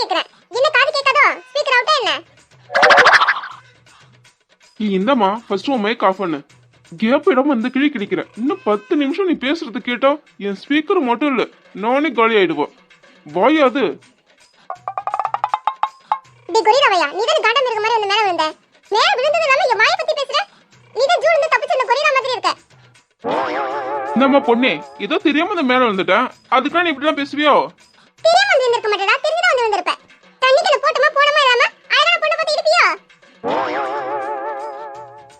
கேக்குறேன். என்ன காது கேட்காதோ? ஸ்பீக்கர் அவுட்டா என்ன? நீ இந்தம்மா ஃபர்ஸ்ட் உன் மைக் ஆஃப் பண்ணு. கேப் இடம் வந்து கிழி கிழிக்கிற. இன்னும் பத்து நிமிஷம் நீ பேசுறது கேட்டா என் ஸ்பீக்கர் மட்டும் இல்ல நானே காலி ஆயிடுவோம் வாய் அது டி கொரிராவையா நீ தான் காட்டம் இருக்க மாதிரி வந்து மேல விழுந்த? மேல விழுந்தது இல்லாம என் வாயை பத்தி பேசுற? நீ தான் ஜூல இருந்து தப்பிச்சு இந்த கொரிரா மாதிரி இருக்க. இந்தம்மா பொண்ணே ஏதோ தெரியாம அந்த மேல வந்துட்டேன் அதுக்காக நீ இப்படிலாம் பேசுவியோ? தெரியாம வந்து இருக்க மாட்டடா தெரிஞ்சுதான் வந்து வந்திருப்ப தண்ணி கிணறு போட்டமா போனமா இல்லாம? அழகான பொண்ணை பத்தி இருப்பியோ?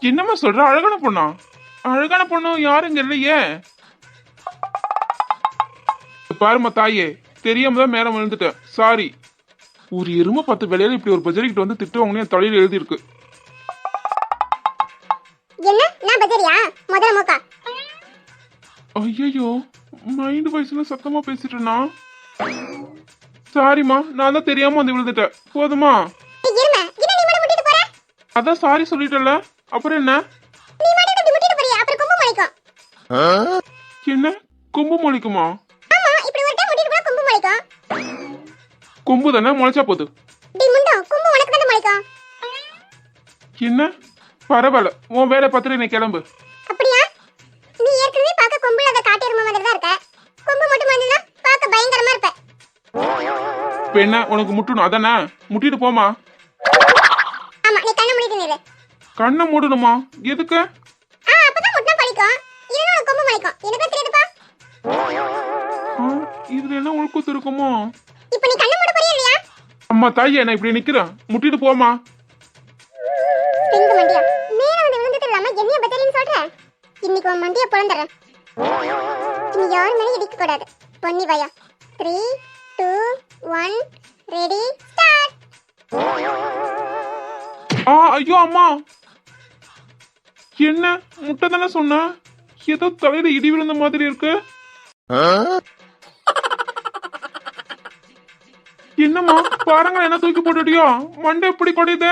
என்னம்மா சொல்ற அழகான பொண்ணா? அழகான பொண்ணு யாருங்க இல்லையே பாரும்மா தாயே தெரியாம தான் மேல விழுந்துட்டேன் சாரி ஒரு எருமை பத்து வேலையில இப்படி ஒரு பஜரிக்கிட்ட வந்து திட்டுவாங்கன்னு என் தலையில எழுதி இருக்கு என்ன? நான் பஜரியா முதல்ல மோக்கா. ஐயோ மைண்ட் வயசுல சத்தமா பேசிட்டேனா? சாரிம்மா நான் தான் தெரியாம வந்து விழுந்துட்டேன். போதுமா? அதான் சாரி சொல்லிட்டல அப்புறம் என்ன? என்ன? கொம்பு முளைக்குமா கொம்பு தானே முளைச்சா போகுது? என்ன? பரவாயில்ல உன் வேலை பார்த்துட்டு நீ கிளம்பு. அப்படியா? நீ ஏற்கனவே பார்க்க கொம்பு இல்லாத காட்டெருமை மாதிரி தான் இருக்க. கொம்பு மட்டும் வந்ததுன்னா பார்க்க பயங்கரமா இருப்ப. என்ன உனக்கு முட்டணும் அதானே? முட்டிட்டு போமா. ஆமா நீ கண்ணை மூடிட்டு நில்லு. கண்ணை மூடணுமா? எதுக்கு? ஆ அப்பதான் முட்டினா பழிக்கும். இல்லைன்னா உனக்கு கொம்பு முளைக்கும். எனக்கு தெரியுதுப்பா. இதுல என்ன உள்கூத்து இருக்குமோ? அம்மா தாயே நான் இப்படி நிக்கிறேன். முட்டிட்டு போமா பிங்கு மண்டியா? மேல வந்து விழுந்தது இல்லாம என்னைய பத்தரின்னு சொல்ற? இன்னைக்கு உன் மண்டிய பிறந்துறேன் நீ யார் மேலே இடிக்க கூடாது. பொன்னி வயா three two one ready start ஆ ஐயோ அம்மா. என்ன? முட்டை தானே சொன்ன? ஏதோ தலையில இடி விழுந்த மாதிரி இருக்கு. என்னம்மா? பாருங்க என்ன தூக்கி போட்டுட்டியோ. மண்டை எப்படி கொடையுது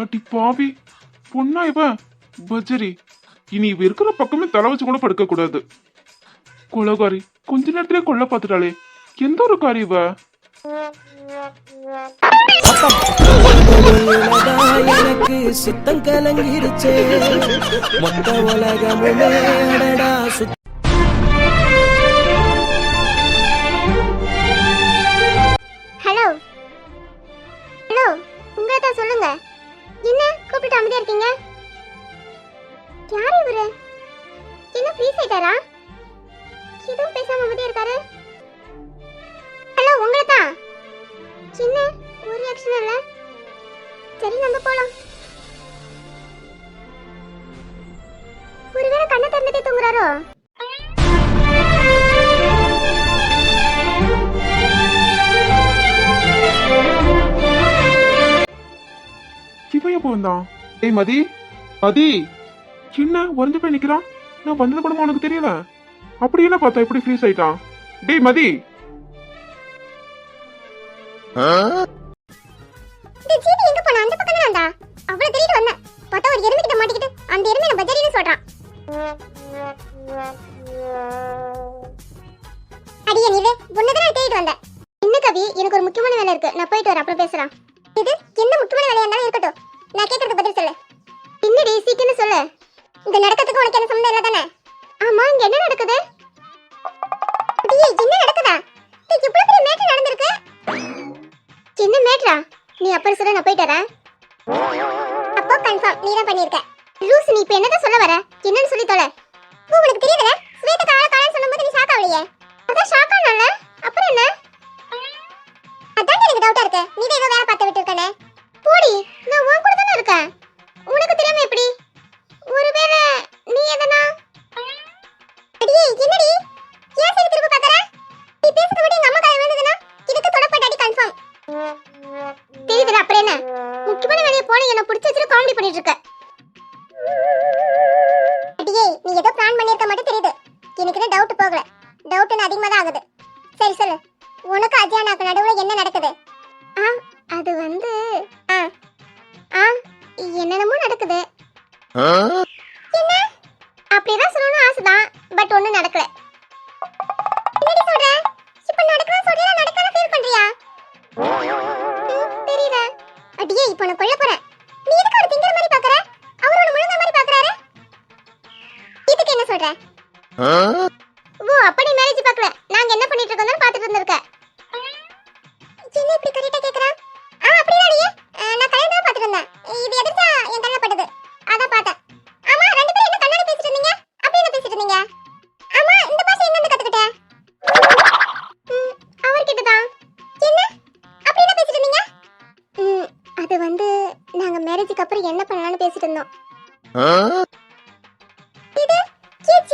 அடி பாவி. பொண்ணா இவ? பஜரி இனி இவ இருக்கிற பக்கமே தலை வச்சு கூட படுக்க கூடாது கொலகாரி கொஞ்ச நேரத்திலே கொல்ல பார்த்துட்டாளே. எந்த ஒரு காரி எனக்கு சித்தம் கலங்கிருச்சே. மொத்த உலகமுமே சுத்த இவன் எப்போ வந்தான் ஏய் மதி. மதி. என்ன உறைஞ்சு போய் நிக்கிறான். நான் வந்தது கூட உனக்கு தெரியல? அப்படி என்ன பார்த்தா இப்படி ஃப்ரீஸ் ஆயிட்டான் டேய் மதி. ஐயே என்ன நடக்குதா? டேய் இவ்வளவு பெரிய மேட்டர் நடந்திருக்கு. என்ன மேட்டரா? நீ அப்பர் சொல்ல நான் போயிட்டு வரேன். அப்போ கன்ஃபார்ம் நீ தான் பண்ணிருக்க. லூஸ் நீ இப்ப என்னதான் சொல்ல வர? என்னன்னு சொல்லி தொலை. உங்களுக்கு தெரியல ஸ்வேத கால காலன்னு சொல்லும்போது நீ ஷாக் ஆவலையே. அதான் ஷாக் ஆனல அப்புறம் என்ன? அதான் எனக்கு டவுட்டா இருக்கு. நீ தான் ஏதோ வேலை பார்த்து விட்டு இருக்கனே போடி நான் உன் கூட தானே இருக்கேன். உனக்கு தெரியாம எப்படி? ஒருவேளை பிடிச்சி பண்ணிட்டு இருக்க அடியே நீ ஏதோ பிளான் பண்ணிருக்க மட்டும் தெரியுது. எனக்கு என்ன டவுட் போகல. டவுட் அதிகமா தான் ஆகுது. சரி சொல்லு. உனக்கு அஜயானாக்கு நடுவுல என்ன நடக்குது? ஆ அது வந்து ஆ ஆ என்னென்னமோ நடக்குது.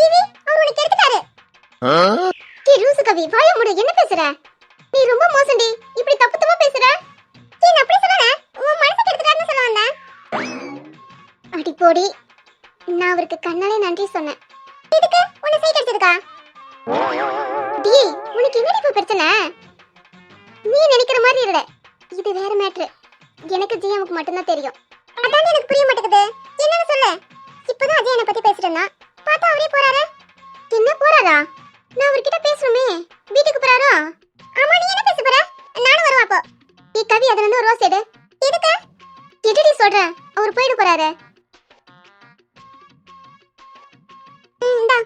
ஜீவி அவர் உனக்கு எடுத்துட்டாரு. லூசு கவி வாய மூடு என்ன பேசுற? நீ ரொம்ப மோசண்டி இப்படி தப்பு தப்பா பேசுற? நான் அப்படி சொல்லல உன் மனசுக்கு எடுத்துட்டாருன்னு சொல்ல வந்தேன். அடி போடி நான் அவருக்கு கண்ணாலே நன்றி சொன்னேன். இதுக்கு உன்னை சைட் அடிச்சதுக்கா? டி உனக்கு என்னடி இப்ப பிரச்சனை? நீ நினைக்கிற மாதிரி இல்ல. இது வேற மேட்ரு. எனக்கு ஜியாவுக்கு மட்டும்தான் தெரியும். அதான் எனக்கு புரிய மாட்டேங்குது? என்னன்னு சொல்லு. இப்பதான் அஜய் என்னை பத்தி பேசிட்டு இருந்தான். பார்த்தா அவரே போறாரு. என்ன போறாரா? நான் அவர்கிட்ட பேசணுமே. வீட்டுக்கு போறாரோ? ஆமா நீ என்ன பேச போற? நானும் வருவா அப்போ. நீ கவி அதுல இருந்து ஒரு ரோஸ் எடு. எதுக்கு? எதுடி சொல்ற? அவர் போயிட போறாரு. இந்தா.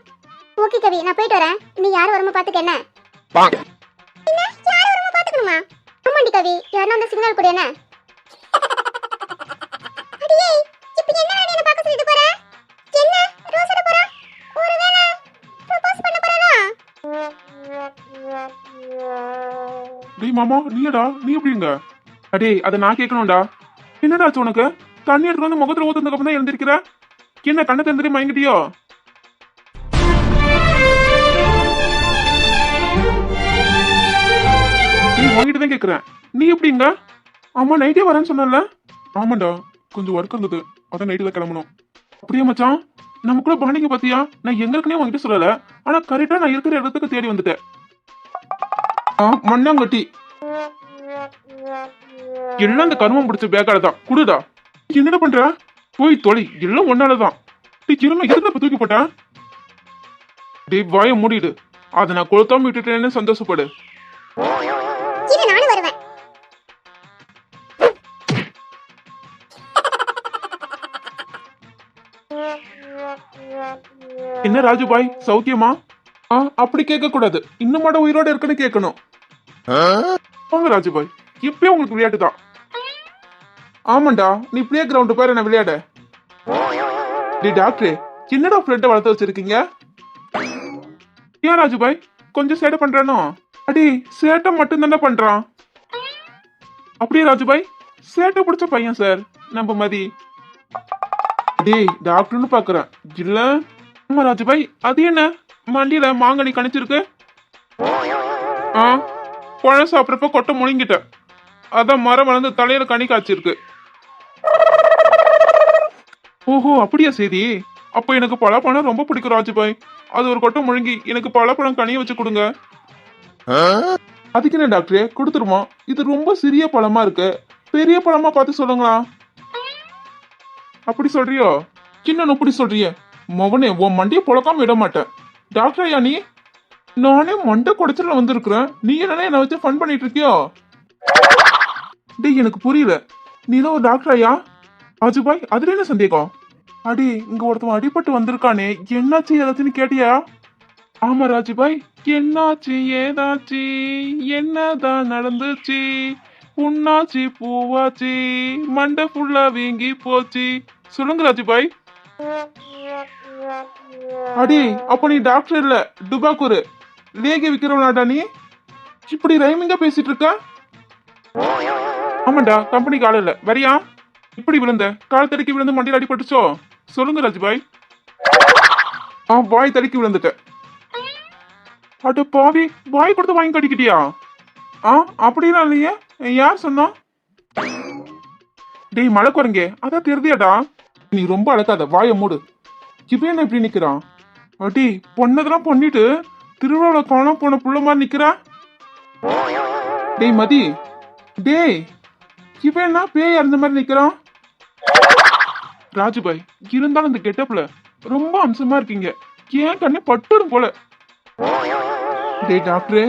ஓகே கவி நான் போயிட்டு வரேன். நீ யார் வரமா பாத்துக்க என்ன? என்ன? யார் வரமா பாத்துக்கணுமா ஆமாண்டி கவி. யாருன்னா அந்த சிக்னல் கொடு என்ன? மாமா நீயடா நீ எப்படிங்க? அடே அதை நான் கேட்கணும்டா. என்னடா ஆச்சு உனக்கு? தண்ணி எடுத்து வந்து முகத்துல ஊத்துனதுக்கு அப்புறம் தான் எழுந்திருக்கிற? என்ன கண்ணை தந்துட்டு மயங்கிட்டியோ? நீ வாங்கிட்டு தான் கேட்குறேன். நீ எப்படிங்க? ஆமா நைட்டே வரேன்னு சொன்னல ஆமாண்டா கொஞ்சம் ஒர்க் இருந்தது. அதான் நைட்டு தான் கிளம்பணும். அப்படியே மச்சான்? நமக்குள்ள பாண்டிங்க பாத்தியா? நான் எங்களுக்குனே உங்ககிட்ட சொல்லல. ஆனா கரெக்டா நான் இருக்கிற இடத்துக்கு தேடி வந்துட்டேன். மண்ணாங்கட்டி. எல்லாம் அந்த கருமம் பிடிச்ச பேக்கால தான் குடுடா என்னடா பண்ற? போய் தொலை. எல்லாம் ஒன்னாலதான் எதுக்கு இப்ப தூக்கி போட்டேன் டேய் வாய மூடிடு. அதை நான் கொளுத்தாம விட்டுட்டேன்னு சந்தோஷப்படு. என்ன ராஜுபாய்? சௌக்கியமா? ஆ அப்படி கேட்க கூடாது இன்னும் மாட உயிரோட இருக்குன்னு கேட்கணும். வாங்க ராஜுபாய். இப்பயும் உங்களுக்கு விளையாட்டு தான் ஆமாண்டா நீ பிளே கிரவுண்டு பாரு என்ன விளையாட. டே டாக்டரே என்னடா ஃப்ரெண்டை வளர்த்து வச்சிருக்கீங்க? ஏன் ராஜு பாய் கொஞ்சம் சேட்டை பண்றானோ? அடி சேட்டை மட்டும் பண்றான். அப்படியே ராஜுபாய் சேட்டை பிடிச்ச பையன் சார் நம்ம மதி. டேய் டாக்டர்னு பாக்குறேன். இல்ல. ஆமா ராஜுபாய் அது என்ன? மண்டியில மாங்கனி கணிச்சிருக்கு. ஆ பழம் சாப்பிட்றப்ப கொட்டை முழுங்கிட்டேன். அதான் மரம் வளர்ந்து தலையில கனி காய்ச்சிருக்கு. ஓஹோ அப்படியா செய்தி அப்போ எனக்கு பழப்பழம் ரொம்ப பிடிக்கும் ராஜுபாய். அது ஒரு கொட்டை முழுங்கி எனக்கு பழப்பழம் கனியை வச்சு கொடுங்க. அதுக்கு என்ன டாக்டரே? கொடுத்துருமா? இது ரொம்ப சிறிய பழமா இருக்கு. பெரிய பழமா பார்த்து சொல்லுங்களா? அப்படி சொல்றியோ? சின்ன அப்படி சொல்றிய? மவனே உன் மண்டையை புழக்காம விட மாட்டேன். டாக்டர் ஐயா நீ? நானே மண்டை குடைச்சல வந்திருக்கிறேன். நீ என்னன்னா என்ன வச்சு ஃபன் பண்ணிட்டு இருக்கியோ? டேய் எனக்கு புரியல. நீ தான் ஒரு டாக்டர் ஐயா அஜுபாய் அதுல என்ன சந்தேகம்? அடி இங்க ஒருத்தவன் அடிபட்டு வந்திருக்கானே. என்னாச்சு ஏதாச்சுன்னு கேட்டியா? ஆமா ராஜுபாய் என்னாச்சு ஏதாச்சு? என்னதான் நடந்துச்சு? புண்ணாச்சு பூவாச்சு. மண்டை ஃபுல்லா வீங்கி போச்சு. சொல்லுங்க ராஜுபாய். அடி அப்ப நீ டாக்டர் இல்ல. டுபாக்கூரு. லேகி விக்கிறவனாடா நீ. இப்படி ரைமிங்கா பேசிட்டு இருக்க? ஆமாண்டா கம்பெனிக்கு கால இல்ல. வரியா? இப்படி விழுந்த? கால் தடுக்கி விழுந்து மண்டியில் அடிபட்டுச்சோ சொல்லுங்க ராஜ்பாய். ஆ பாய் தடுக்கி விழுந்துட்டேன் அட பாவி பாய் கொடுத்து வாங்கி கட்டிக்கிட்டியா? ஆ அப்படிலாம் இல்லையே. யார் சொன்னா? டேய் மழை குரங்கே அதான் தெரிதியாடா நீ ரொம்ப அழகாத வாயை மூடு. இவன் என்ன இப்படி நிக்கிறான் அடி பொண்ணதெல்லாம் பண்ணிட்டு திருவிழாவில் காணாம போன புள்ள மாதிரி நிக்கிறா? டேய் மதி. டேய் இவன் என்ன பேய் அந்த மாதிரி நிக்கிறான்? ராஜுபாய் இருந்தாலும் இந்த கெட்டப்ல ரொம்ப அம்சமா இருக்கீங்க. ஏன் கண்ணே பட்டுடும் போல. டேய் டாக்டரே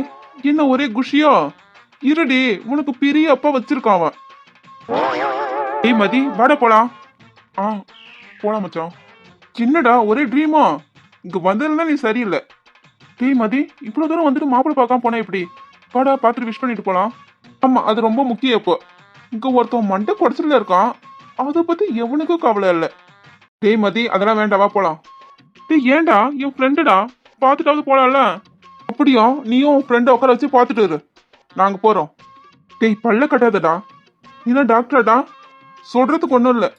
என்ன ஒரே குஷியா? இருடி உனக்கு பெரிய அப்பா வச்சிருக்கான் அவன். டேய் மதி வாட போலாம். ஆ போலாம் மச்சான். சின்னடா ஒரே ட்ரீமா இங்க வந்ததுன்னா நீ சரியில்லை. டேய் மதி இவ்வளோ தூரம் வந்துட்டு மாப்பிள்ளை பார்க்காம போனா எப்படி? வாடா பார்த்துட்டு விஷ் பண்ணிட்டு போலாம். ஆமா அது ரொம்ப முக்கியம் இப்போ. இங்கே ஒருத்தன் மண்டை குடச்சல இருக்கான். அதை பற்றி எவனுக்கும் கவலை இல்லை. டேய் மதி அதெல்லாம் வேண்டாவா போகலாம் போலாம். டேய் ஏன்டா? என் ஃப்ரெண்டுடா பார்த்துட்டாவது போகலாம்ல அப்படியா? நீயும் உன் ஃப்ரெண்டை உட்கார வச்சு பார்த்துட்டு இரு. நாங்கள் போகிறோம் டேய் பல்ல கட்டாதடா. நீனா டாக்டராடா சொல்கிறதுக்கு ஒன்றும் இல்லை.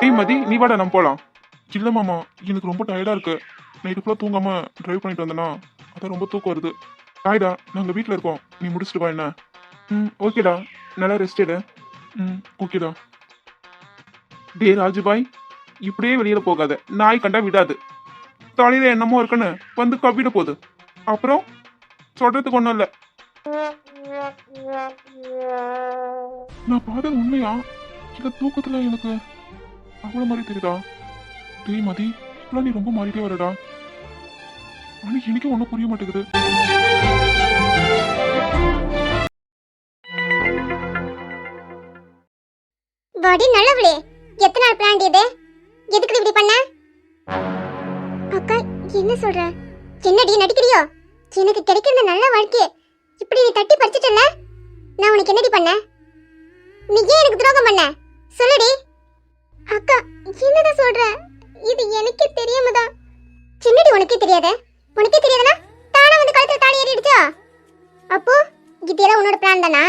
டேய் மதி நீ வாடா நம்ம போகலாம் இல்லை மாமா எனக்கு ரொம்ப டயர்டாக இருக்கு. நைட்டு ஃபுல்லாக தூங்காமல் ட்ரைவ் பண்ணிட்டு வந்தேன்னா அதான் ரொம்ப தூக்கம் வருது. டாய்டா நாங்கள் வீட்டில் இருக்கோம். நீ முடிச்சுட்டு வா என்ன? ம் ஓகேடா நல்லா ரெஸ்ட் எடு. ம் ஓகேடா டே. ராஜுபாய் இப்படியே வெளியில் போகாத. நாய் கண்டா விடாது. தலையில் என்னமோ இருக்குன்னு வந்து கவிட போகுது அப்புறம் சொல்றதுக்கு ஒன்றும் இல்லை. நான் பார்த்தது உண்மையா? இந்த தூக்கத்தில் எனக்கு அவ்வளோ மாதிரி தெரியுதா? டேய் மதி இப்பெல்லாம் நீ ரொம்ப மாறிட்டே வரடா ஆனால் எனக்கு ஒன்றும் புரிய மாட்டேங்குது. அடி நல்லவளே. எத்தனை நாள் பிளான் இது? எதுக்கு இப்படி பண்ண? அக்கா என்ன சொல்ற? என்னடி நடிக்கிறியோ? எனக்கு கிடைக்கிற நல்ல வாழ்க்கைய இப்படி நீ தட்டி பறிச்சிட்டல நான் உனக்கு என்னடி பண்ண? நீ ஏன் எனக்கு துரோகம் பண்ண? சொல்லுடி. அக்கா என்னடா சொல்ற? இது எனக்கே தெரியாமதான் சின்னடி உனக்கே தெரியாத? உனக்கே தெரியாதனா? தானா வந்து கழுத்துல தாலி ஏறிடுச்சோ? அப்போ இதெல்லாம் உன்னோட பிளான் தானா?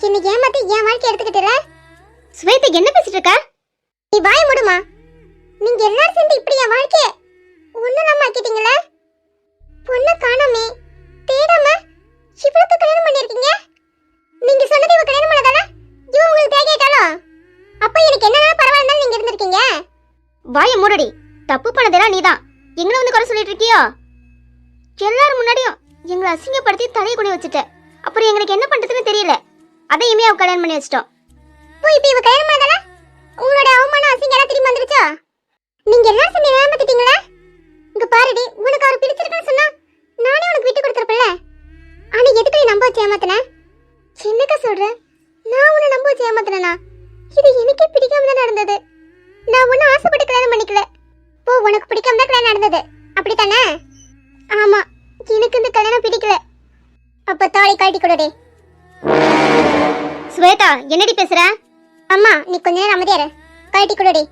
என்னை ஏமாத்தி என் வாழ்க்கை எடுத்துக்கிட்டுல ஸ்வேதா என்ன பேசிட்டு இருக்க நீ வாய மூடுமா. நீங்க எல்லாரும் சேர்ந்து இப்படி என் வாழ்க்கைய ஒண்ணு நம்ம ஆக்கிட்டீங்களே? பொண்ணு காணாமே. தேடாம இவ்வளவு கல்யாணம் பண்ணிருக்கீங்க நீங்க சொன்னது இவ கல்யாணம் பண்ணதானே இவ உங்களுக்கு தேவையாயிட்டாலோ அப்ப எனக்கு என்னன்னா பரவாயில்ல நீங்க இருந்திருக்கீங்க? வாய மூடடி. தப்பு பண்ணதெல்லாம் நீதான். எங்களை வந்து குறை சொல்லிட்டு இருக்கியோ? எல்லாரும் முன்னாடியும் எங்களை அசிங்கப்படுத்தி தலையை குனி வச்சுட்ட. அப்புறம் எங்களுக்கு என்ன பண்றதுன்னு தெரியல. அதையுமே அவ கல்யாணம் பண்ணி வச்சிட்டோம். போய் இப்போ இவ கல்யாணம் பண்ணதால உங்களோட அவமானம் அசிங்க எல்லாம் திரும்பி வந்துருச்சா? நீங்க எல்லாரும் சொல்லி ஏமாத்திட்டீங்களே இங்க பாருடி உனக்கு அவர் பிடிச்சிருக்குன்னு சொன்னா நானே உனக்கு விட்டு கொடுத்துருப்பேன்ல. ஆனா எதுக்கு நீ நம்ப வச்சு ஏமாத்தின? என்னக்கா சொல்ற? நான் உன்னை நம்ப வச்சு ஏமாத்தினா இது எனக்கே பிடிக்காம தான் நடந்தது. நான் உன்னை ஆசைப்பட்டு கல்யாணம் பண்ணிக்கல. போ உனக்கு பிடிக்காம தான் கல்யாணம் நடந்தது. அப்படித்தானே? ஆமா எனக்கு இந்த கல்யாணம் பிடிக்கல. அப்ப தாலி கழட்டி கொடுடே. ஸ்வேதா என்னடி பேசுற? அம்மா நீ கொஞ்ச நேரம் அமைதியா இரு. கழட்டி கொடுடி.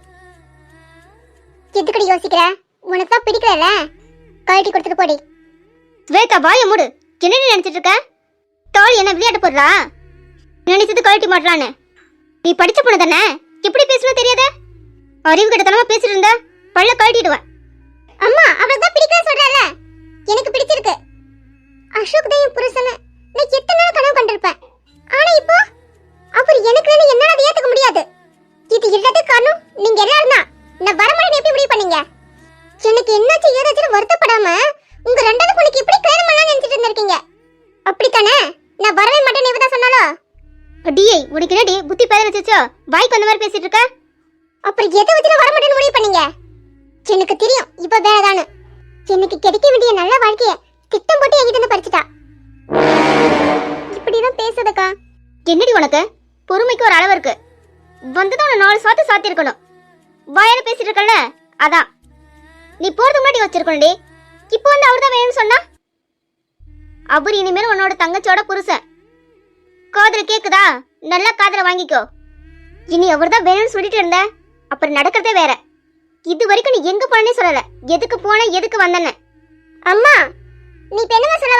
எதுக்கடி யோசிக்கிற? உனக்கு தான் பிடிக்கலல்ல? கழட்டி கொடுத்துட்டு போடி. ஸ்வேதா வாய மூடு. என்ன நினைச்சிட்டு இருக்க? தோழி என்ன விளையாட்டு போடுறா? நினைச்சது கழட்டி மாட்டலான்னு நீ படிச்ச பொண்ணு தானே? எப்படி பேசணும் தெரியாத? அறிவு கிட்டத்தனமா பேசிட்டு இருந்த பல்ல கழட்டிடுவேன் அம்மா அவளுக்கு தான் பிடிக்கல சொல்றல எனக்கு பிடிச்சிருக்கு. அசோக் தான் என் புருஷன் நான் எத்தனை நாள் கனவு கண்டிருப்பேன். ஆனா இப்போ அவர் எனக்கு வேணும் என்னால ஏத்துக்க முடியாது. இது எல்லாத்துக்கும் காரணம் நீங்க எல்லாரும் தான் நான் வரமாட்டேன்னு எப்படி முடிவு பண்ணீங்க? எனக்கு என்னாச்சு ஏதாச்சும் வருத்தப்படாம உங்க ரெண்டாவது பொண்ணுக்கு இப்படி கல்யாணம் பண்ணலாம்னு நினைச்சிட்டு இருந்திருக்கீங்க? அப்படித்தானே? நான் வரவே மாட்டேன்னு இவதான் சொன்னாலோ? டிஐ உனக்கு என்னடி புத்தி பேர வச்சுச்சோ? வாய்க்கு அந்த மாதிரி பேசிட்டு இருக்க? அப்புறம் எதை வச்சு வர வரமாட்டேன்னு முடிவு பண்ணீங்க? எனக்கு தெரியும் இப்ப வேறதானு எனக்கு கிடைக்க வேண்டிய நல்ல வாழ்க்கைய திட்டம் போட்டு என்கிட்ட இருந்து பறிச்சுட்டா இப்படிதான் பேசுதக்கா என்னடி உனக்கு? பொறுமைக்கு ஒரு அளவு இருக்கு. வந்ததும் உன்னை நாலு சாத்து சாத்தி இருக்கணும் வாயால பேசிட்டு இருக்கல அதான். நீ போறது முன்னாடி வச்சிருக்கணும்டி. இப்போ வந்து அவர் தான் வேணும்னு சொன்னா? அவர் இனிமேல் உன்னோட தங்கச்சியோட புருஷன். காதல் கேக்குதா? நல்லா காதல வாங்கிக்கோ. இனி அவர் தான் வேணும்னு சொல்லிட்டு இருந்த. அப்புறம் நடக்கிறதே வேற. இது வரைக்கும் நீ எங்க போனே சொல்லல. எதுக்கு போன எதுக்கு வந்தன அம்மா நீ இப்ப சொல்ல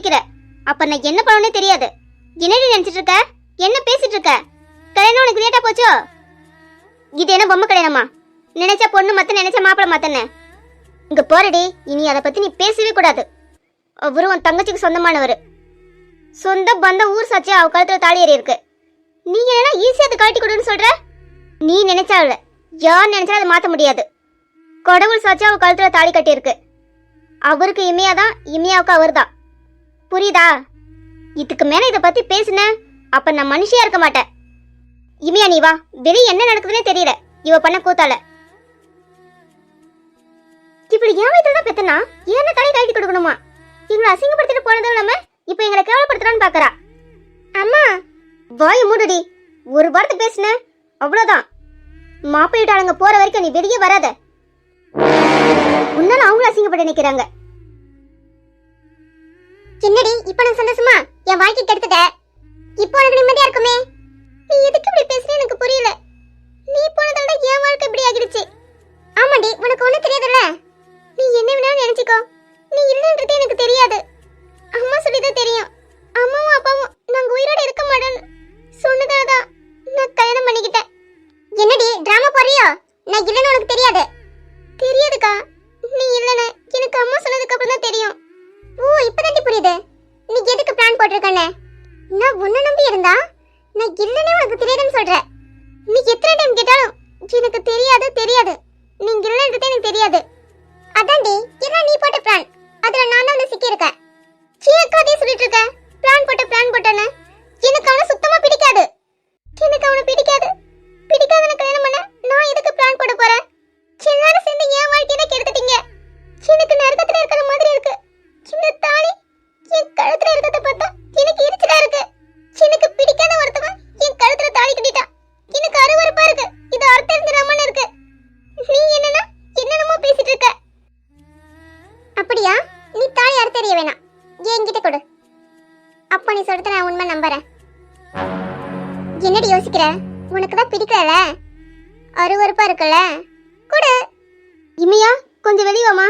பொறுமையை அப்ப நான் என்ன பண்ணனே தெரியாது. என்னடி நினைச்சிட்டு இருக்க என்ன பேசிட்டு இருக்க கல்யாணம் உனக்கு லேட்டா போச்சோ? இது என்ன பொம்மை கல்யாணமா? நினைச்ச பொண்ணு மத்த நினைச்ச மாப்பிள்ள மத்தன. இங்க போறடி இனி அதை பத்தி நீ பேசவே கூடாது. அவரும் உன் தங்கச்சிக்கு சொந்தமானவர். சொந்த பந்த ஊர் சாட்சி அவ கழுத்துல தாலி ஏறி இருக்கு. நீ என்ன ஈஸியா அதை கழட்டி கொடுன்னு சொல்ற? நீ நினைச்சால யார் நினைச்சா அதை மாத்த முடியாது. கடவுள் சாட்சி அவ கழுத்துல தாலி கட்டி இருக்கு அவருக்கு இமையா தான் இமையாவுக்கு அவர் தான் புரியுதா? இதுக்கு மேல இத பத்தி பேசுன அப்ப நான் மனுஷியா இருக்க மாட்டேன். இமையா நீ வா. வெளியே என்ன நடக்குதுன்னே தெரியல. இவ பண்ண கூத்தால. இப்படி ஏன் வயிற்றுல தான் பெத்தனா ஏன தலை கழட்டி கொடுக்கணுமா? எங்களை அசிங்கப்படுத்திட்டு போனதும் இல்லாம இப்ப எங்களை கேவலப்படுத்துறான்னு பாக்குறா. அம்மா! வாய மூடுடி. ஒரு வார்த்தை பேசுன அவ்வளவுதான். மாப்பிள்ளை போற வரைக்கும் நீ வெளியே வராத. உன்னால அவங்களும் அசிங்கப்பட்டு நிக்கிறாங்க. என்னடி இப்ப நான் சந்தோஷமா? என் வாழ்க்கை கெடுத்துட்ட? இப்போ எனக்கு நிம்மதியா இருக்குமே? நீ எதுக்கு இப்படி பேசுற? எனக்கு புரியல. நீ போனதால என் வாழ்க்கை இப்படி ஆகிடுச்சு. ஆமாடி உனக்கு ஒண்ணு தெரியாதுல்ல? நீ என்ன வேணாலும் நினைச்சுக்கோ. நீ இல்லைன்றது எனக்கு தெரியாது. அம்மா சொல்லிதான் தெரியும். அம்மாவும் அப்பாவும் நாங்க உயிரோட இருக்க மாட்டோன்னு சொன்னதாலதான் நான் கல்யாணம் பண்ணிக்கிட்டேன். என்னடி டிராமா போறியோ நான் இல்லைன்னு உனக்கு தெரியாது. தெரியாதுக்கா. நீ இல்லைன்னு புரியுது. நீ எதுக்கு பிளான் போட்டிருக்கன்னு? நான் உன்னை நம்பி இருந்தா நான் இல்லைன்னே உனக்கு தெரியாதுன்னு சொல்றேன். நீ எத்தனை டைம் கேட்டாலும் எனக்கு தெரியாது தெரியாது. நீங்க இல்லைன்றது எனக்கு தெரியாது. அதான்டி இதான் நீ போட்ட பிளான் அதுல நான் தான் வந்து சிக்கியிருக்கேன். சீனக்கு அதே சொல்லிட்டு இருக்க. பிளான் போட்ட பிளான் போட்டேன்னு. எனக்கு அவனை சுத்தமா பிடிக்காது. எனக்கு அவனை பிடிக்காது. பிடிக்காதன கல்யாணம் பண்ண நான் எதுக்கு பிளான் போட போறேன்? எல்லாரும் சேர்ந்து என் வாழ்க்கையை கெடுத்துட்டீங்க. எனக்கு நரகத்துல இருக்கிற மாதிரி இருக்கு. இந்த என் கழுத்துல இருக்கிறத பார்த்தா எனக்கு எரிச்சலா இருக்கு. எனக்கு பிடிக்காத ஒருத்தவன் என் கழுத்துல தாலி கட்டிட்டான். எனக்கு அருவருப்பா இருக்கு. இது அர்த்தம் தெரிஞ்சிடாமன்னு இருக்கு. நீ என்னன்னா என்னென்னமோ பேசிட்டு இருக்க. அப்படியா? நீ தாலி அறுத்தறிய வேணாம். என்கிட்ட கொடு. அப்ப நீ சொல்றத நான் உண்மை நம்புறேன். என்னடி யோசிக்கிற? உனக்கு தான் பிடிக்கல அருவருப்பா இருக்குல்ல? கொடு. இமையா கொஞ்சம் வெளிய வாமா.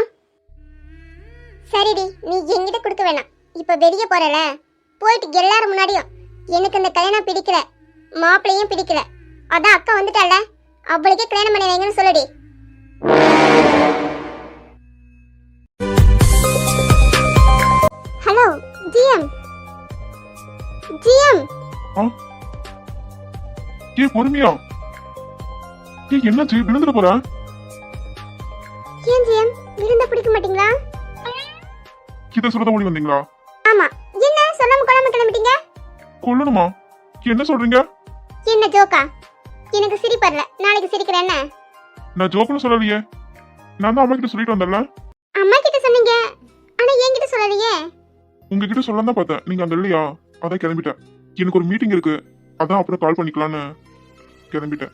சரிடி நீ என்கிட்ட கொடுக்க வேணாம். இப்ப வெளிய போறல போயிட்டு எல்லாரும் முன்னாடியும். எனக்கு இந்த கல்யாணம் பிடிக்கல. மாப்பிள்ளையும் பிடிக்கல. அதான் அக்கா வந்துட்டால அவளுக்கே கல்யாணம் பண்ணி வைங்கன்னு சொல்லுடி. Hello GM. ஜிஎம். ஏ பொறுமையா? ஏ என்னாச்சு? விழுந்துட போற? ஏன் ஜிஎம்? விருந்த பிடிக்க மாட்டீங்களா? இதை சொல்லதான் ஓடி வந்தீங்களா? ஆமா. என்ன? சொல்லாம கொள்ளாம கிளம்பிட்டீங்க? கொல்லணுமா? என்ன சொல்றீங்க? என்ன ஜோக்கா? எனக்கு சிரிப்பறல நாளைக்கு சிரிக்கிறேன் என்ன? நான் ஜோக்குன்னு சொல்லலையே. நான் தான் அம்மா கிட்ட சொல்லிட்டு வந்தேன்ல. அம்மா கிட்ட சொன்னீங்க. ஆனா என்கிட்ட சொல்லலையே. உங்ககிட்ட சொல்ல தான் பார்த்தேன். நீங்க அங்க இல்லையா? அதான் கிளம்பிட்டேன். எனக்கு ஒரு மீட்டிங் இருக்கு. அதான் அப்புறம் கால் பண்ணிக்கலான்னு கிளம்பிட்டேன்.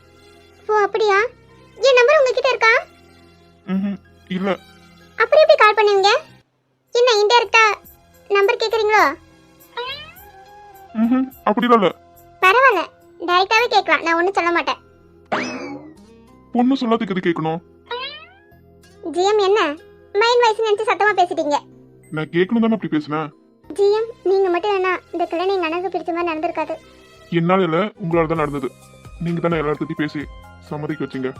ஓ அப்படியா? என் நம்பர் உங்ககிட்ட இருக்கா? ம்ஹும். இல்ல. அப்புறம் எப்படி கால் பண்ணுவீங்க? என்ன இன்டெரக்டா நம்பர் கேக்குறீங்களோ? ம் அப்படிலாம் இல்ல. பரவாயில்ல. டைரக்டாவே கேட்கலாம் நான் ஒன்றும் சொல்ல மாட்டேன். பொண்ணு சொல்லாதுக்கு எது கேட்கணும் ஜிஎம் என்ன? மைண்ட் வாய்ஸ் நினைச்சு சத்தமா பேசிட்டீங்க. நான் கேட்கணும் தானே அப்படி பேசினேன். ஜிஎம் நீங்க மட்டும் வேணா இந்த கல்யாணம் எங்க அண்ணனுக்கு பிடிச்ச மாதிரி நடந்திருக்காது. என்னால இல்ல உங்களால தான் நடந்தது. நீங்க தானே எல்லாத்தையும் பேசி சம்மதிக்க வச்சீங்க.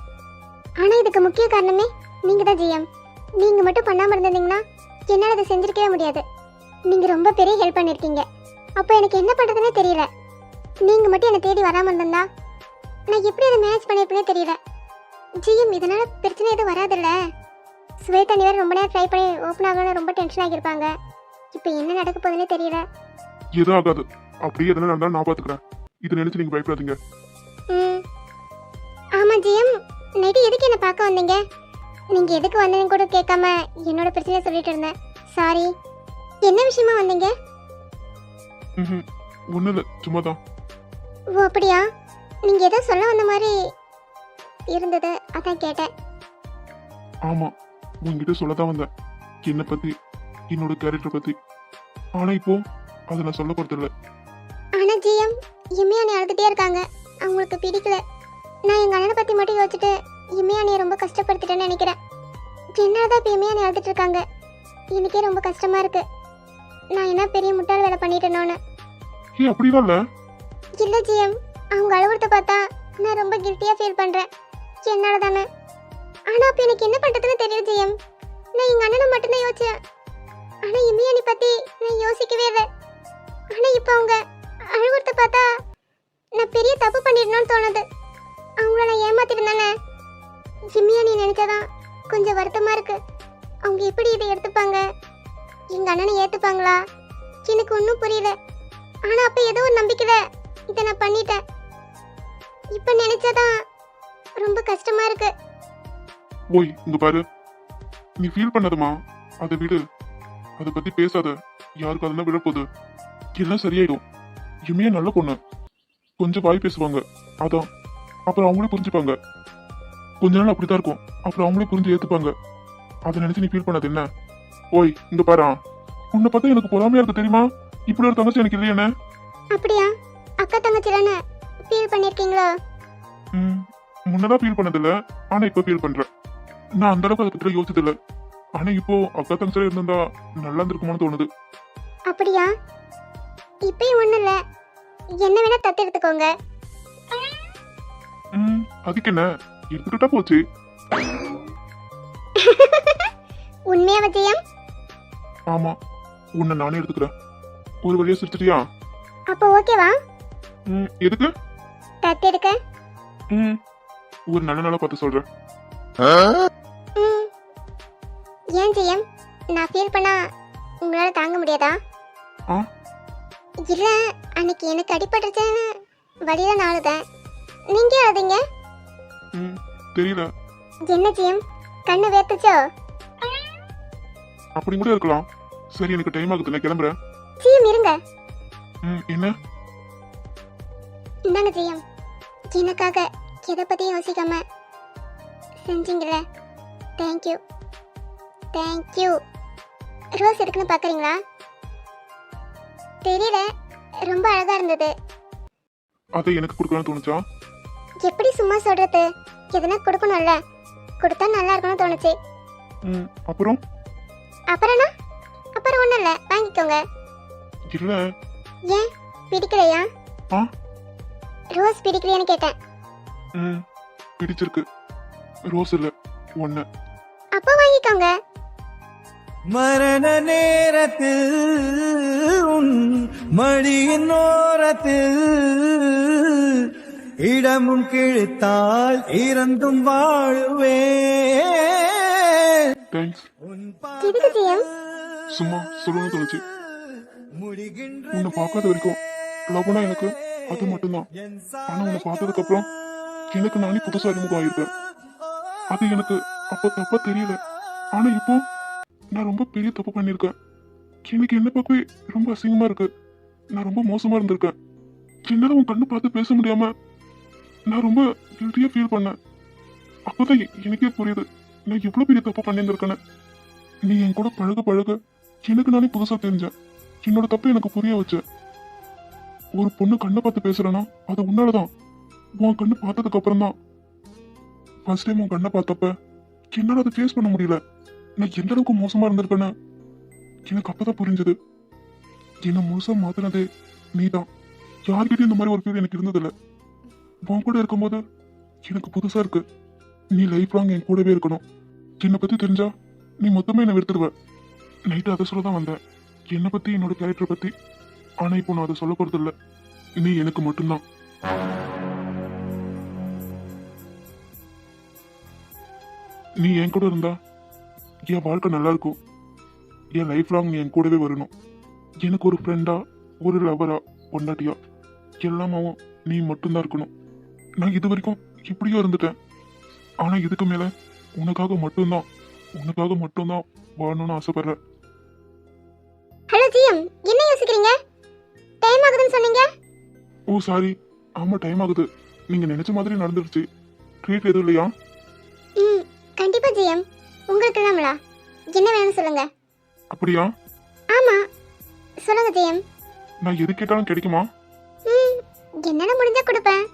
ஆனா இதுக்கு முக்கிய காரணமே நீங்க தான் ஜிஎம். நீங்க மட்டும் பண்ணாம இருந்திருந்தீங்கன்னா என்னால அதை செஞ்சிருக்கவே முடியாது. நீங்க ரொம்ப பெரிய ஹெல்ப் பண்ணிருக்கீங்க. அப்போ எனக்கு என்ன பண்றதுனே தெரியல. நீங்க மட்டும் என்னை தேடி வராம இருந்திருந்தா நான் எப்படி அதை மேனேஜ் பண்ணிருப்பேனே தெரியல. ஜிஎம் இதனால பிரச்சனை எதுவும் வராதுல்ல? ஸ்வேதா நீ வேற ரொம்ப நேரம் ட்ரை பண்ணி ஓப்பன் ஆகணும்னு ரொம்ப டென்ஷன் ஆகியிருப்பாங்க. இப்போ என்ன நடக்க போகுதுன்னே தெரியல. எதுவும் ஆகாது. அப்படியே எதனா நடந்தாலும் நான் பாத்துக்கிறேன். இதை நினைச்சு நீங்க பயப்படாதீங்க. ம். ஆமா ஜிஎம் நைட்டு எதுக்கு என்ன பார்க்க வந்தீங்க? நீங்க எதுக்கு வந்தீங்கன்னு கூட கேட்காம என்னோட பிரச்சனையை சொல்லிட்டு இருந்தேன். சாரி என்ன விஷயமா வந்தீங்க? ஒன்றும் இல்லை சும்மா தான் ஓ அப்படியா? நீங்க ஏதோ சொல்ல வந்த மாதிரி இருந்தது அதான் கேட்டேன். ஆமா உங்ககிட்ட சொல்ல தான் வந்தேன். என்னை பத்தி என்னோட கேரக்டர் பத்தி. ஆனா இப்போ அதை நான் சொல்ல போறது இல்ல. ஆனா ஜிஎம் இம்மையானி அழுதுட்டே இருக்காங்க. அவங்களுக்கு பிடிக்கல. நான் எங்க அண்ணனை பத்தி மட்டும் யோசிச்சுட்டு இம்மையானியை ரொம்ப கஷ்டப்படுத்திட்டேன்னு நினைக்கிறேன். என்னதான் இப்போ இம்மையானி அழுதுட்டு இருக்காங்க. எனக்கே ரொம்ப கஷ்டமா இருக்கு. நான் என்ன பெரிய முட்டாள் வேலை பண்ணிட்டேனோன்னு. ஏ அப்படிலாம் இல்ல இல்ல ஜிஎம் அவங்க அழுவுறத பார்த்தா நான் ரொம்ப கில்ட்டியா ஃபீல் பண்றேன். என்னால தானே ஆனா அப்ப எனக்கு என்ன பண்றதுன்னு தெரியல ஜிஎம். நான் எங்க அண்ணனை மட்டும்தான் யோசிச்சேன். ஆனா இமியானி பத்தி நான் யோசிக்கவே இல்லை. ஆனா இப்போ அவங்க அழுவுறத பார்த்தா நான் பெரிய தப்பு பண்ணிடணும்னு தோணுது. அவங்கள நான் ஏமாத்திருந்தானே இமியானி நினைச்சாதான் கொஞ்சம் வருத்தமா இருக்கு. அவங்க எப்படி இதை எடுத்துப்பாங்க? எங்க அண்ணனை ஏத்துப்பாங்களா? எனக்கு ஒன்றும் புரியல. ஆனா அப்ப ஏதோ ஒரு நம்பிக்கையில இதை நான் பண்ணிட்டேன். இப்ப நினைச்சாதான் ரொம்ப கஷ்டமா இருக்கு. ஓய் இங்க பாரு. நீ ஃபீல் பண்ணதுமா அதை விடு. அதை பத்தி பேசாத. யாருக்கு அதெல்லாம் விழப்போகுது? எல்லாம் சரியாயிடும். இமையா நல்ல பொண்ணு. கொஞ்சம் வாய் பேசுவாங்க. அதான். அப்புறம் அவங்களே புரிஞ்சுப்பாங்க. கொஞ்ச நாள் அப்படித்தான் இருக்கும். அப்புறம் அவங்களே புரிஞ்சு ஏத்துப்பாங்க. அதை நினைச்சு நீ ஃபீல் பண்ணது என்ன? ஓய் இங்க பாரா. உன்னை பார்த்தா எனக்கு பொறாமையா இருக்கு தெரியுமா? இப்படி ஒரு தங்கச்சி எனக்கு இல்லையானே. அப்படியா? அக்கா தங்கச்சிலான ஃபீல் பண்ணிருக்கீங்களோ? ம் முன்னதான் ஃபீல் பண்ணதில்ல ஆனா இப்போ ஃபீல் பண்றேன். நான் அந்த அளவுக்கு அதை பத்தி யோசிச்சதில்ல ஆனா இப்போ அக்கா தங்கச்சியா இருந்திருந்தா நல்லா இருந்திருக்குமான்னு தோணுது. அப்படியா? இப்பயும் ஒண்ணும் இல்ல. என்ன வேணா தத்து எடுத்துக்கோங்க. ம் அதுக்கு என்ன? எடுத்துக்கிட்டா போச்சு. உண்மையா விஜயம்? ஆமா. உன்னை நானே எடுத்துக்கிறேன். ஒரு வழியா சிரிச்சிட்டியா? அப்போ ஓகேவா? ம் எதுக்கு? தத்து எடுக்க. ம் ஒரு நல்ல நாளா பார்த்து சொல்றேன். ம். ஏன் ஜெயம்? நான் ஃபீல் பண்ணா உங்களால தாங்க முடியாதா? ஆ? இல்ல அன்னைக்கு எனக்கு அடிபட்டுருச்சுன்னு வழியில நான் அழுதேன். நீங்க அழுதீங்க? ம் தெரியல. என்ன ஜெயம்? கண்ணு வேர்த்துச்சோ? அப்படி கூட இருக்கலாம். சரி எனக்கு டைம் ஆகுது. நான் கிளம்புறேன். ஜெயம் இருங்க. ம் என்ன? இந்தாங்க ஜெயம் எனக்காக எதை பத்தியும் யோசிக்காம செஞ்சீங்கல்ல. தேங்க்யூ தேங்க்யூ ரோஸ் இருக்குன்னு பார்க்குறீங்களா தெரியல. ரொம்ப அழகா இருந்தது. அதை எனக்கு கொடுக்கலாம்னு தோணுச்சா? எப்படி சும்மா சொல்றது? எதனா கொடுக்கணும்ல. கொடுத்தா நல்லா இருக்கும்னு தோணுச்சு. ம் அப்புறம்? அப்புறம்னா ஒன்றும் இல்லை வாங்கிக்கோங்க. இல்ல ஏன்? பிடிக்கலையா? ஆ? ரோஸ் பிடிக்கலையான்னு கேட்டேன். ம் பிடிச்சிருக்கு. ரோஸ் இல்ல ஒன்னு அப்போ வாங்கிக்கோங்க. மரண நேரத்தில் உன் மடியின் ஓரத்தில் இடமும் கிழித்தால் இறந்தும் வாழுவேன். தேங்க்ஸ் உன் எதுக்கு ஜெயம். சும்மா சொல்லணும்னு தோணுச்சு. உன்னை பார்க்காத வரைக்கும் லவ்னா எனக்கு அது மட்டும்தான். ஆனா உன்னை பார்த்ததுக்கு அப்புறம் எனக்கு நானே புதுசா அறிமுகம் ஆயிருக்கேன் அது எனக்கு அப்ப தப்பா தெரியல. ஆனா இப்போ நான் ரொம்ப பெரிய தப்பு பண்ணிருக்கேன் எனக்கு என்ன பார்க்கவே ரொம்ப அசிங்கமா இருக்கு. நான் ரொம்ப மோசமா இருந்திருக்கேன். என்னால உன் கண்ணு பார்த்து பேச முடியாம நான் ரொம்ப கில்ட்டியா ஃபீல் பண்ணேன். அப்பதான் எனக்கே புரியுது. நான் எவ்வளவு பெரிய தப்பு பண்ணியிருந்திருக்கேன்னு. நீ என் கூட பழக பழக எனக்கு நானே புதுசா தெரிஞ்சேன் என்னோட தப்பு எனக்கு புரிய வச்ச. ஒரு பொண்ணு கண்ணை பார்த்து பேசுறேன்னா அது உன்னாலதான். உன் கண்ணு பார்த்ததுக்கு அப்புறம் தான் ஃபர்ஸ்ட் டைம் உன் கண்ணை பார்த்தப்ப என்னால அதை ஃபேஸ் பண்ண முடியல. நான் எந்த அளவுக்கு மோசமா இருந்திருக்கேன்னு எனக்கு அப்பதான் புரிஞ்சது. என்னை முழுசா மாத்தினதே நீதான். யார்கிட்டயும் இந்த மாதிரி ஒரு ஃபீல் எனக்கு இருந்ததில்ல. உன் கூட இருக்கும்போது எனக்கு புதுசா இருக்கு. நீ லைஃப் லாங் என் கூடவே இருக்கணும். என்னை பத்தி தெரிஞ்சா நீ மொத்தமே என்னை வெறுத்துடுவ. நைட்டு அதை சொல்ல தான் வந்தேன். என்னை பற்றி என்னோட கேரக்டரை பற்றி ஆனால் இப்போ நான் அதை சொல்ல போறது நீ எனக்கு மட்டும்தான். நீ என் கூட இருந்தா என் வாழ்க்கை நல்லா இருக்கும். என் லைஃப் லாங் என் கூடவே வரணும். எனக்கு ஒரு ஃப்ரெண்டா ஒரு லவரா பொண்டாட்டியா எல்லாமாவும் நீ மட்டும்தான் இருக்கணும். நான் இது வரைக்கும் இப்படியோ இருந்துட்டேன். ஆனால் இதுக்கு மேலே உனக்காக மட்டும்தான் உனக்காக மட்டும்தான் வாழணும்னு ஆசைப்படுறேன் ஹலோ ஜிஎம் என்ன யோசிக்கிறீங்க? டைம் ஆகுதுன்னு சொன்னீங்க? ஓ சாரி ஆமா டைம் ஆகுது. நீங்க நினைச்ச மாதிரி நடந்துருச்சு. ட்ரீட் எதுவும் இல்லையா? ம் கண்டிப்பா ஜிஎம் உங்களுக்கு தான்ங்களா என்ன வேணும்னு சொல்லுங்க. அப்படியா? ஆமா. சொல்லுங்க ஜிஎம் நான் எது கேட்டாலும் கிடைக்குமா? ம் என்னால முடிஞ்சா கொடுப்பேன்.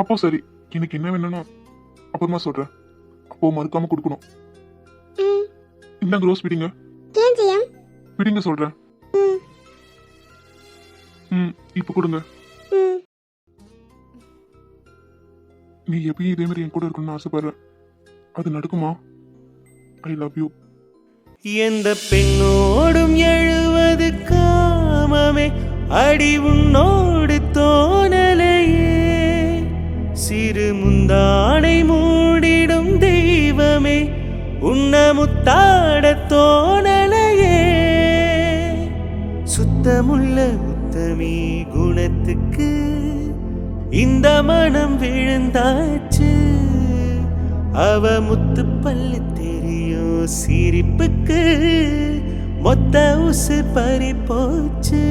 அப்போ சரி. எனக்கு என்ன வேணும்னு அப்புறமா சொல்றேன். அப்போ மறுக்காம கொடுக்கணும். இந்தாங்க ரோஸ் பிடிங்க. ஏன் ஜிஎம் பிடிங்க சொல்றேன். ம். ம் இப்போ கொடுங்க. ம். நீ எப்பயும் இதே மாதிரி என் கூட இருக்கணும்னு ஆசைப்படுறேன் அது நடக்குமா? ஐ லவ் யூ எந்த பெண்ணோடும் எழுவது காமமே அடி உன்னோடு தோணலையே. சிறு முந்தானை மூடிடும் தெய்வமே உன்ன முத்தாட தோணலையே. சுத்தமுள்ள உத்தமி குணத்துக்கு இந்த மனம் விழுந்தாச்சு. அவ முத்து பல்லு தெரியும் சிரிப்புக்கு மொத்த உசு பறி போச்சு.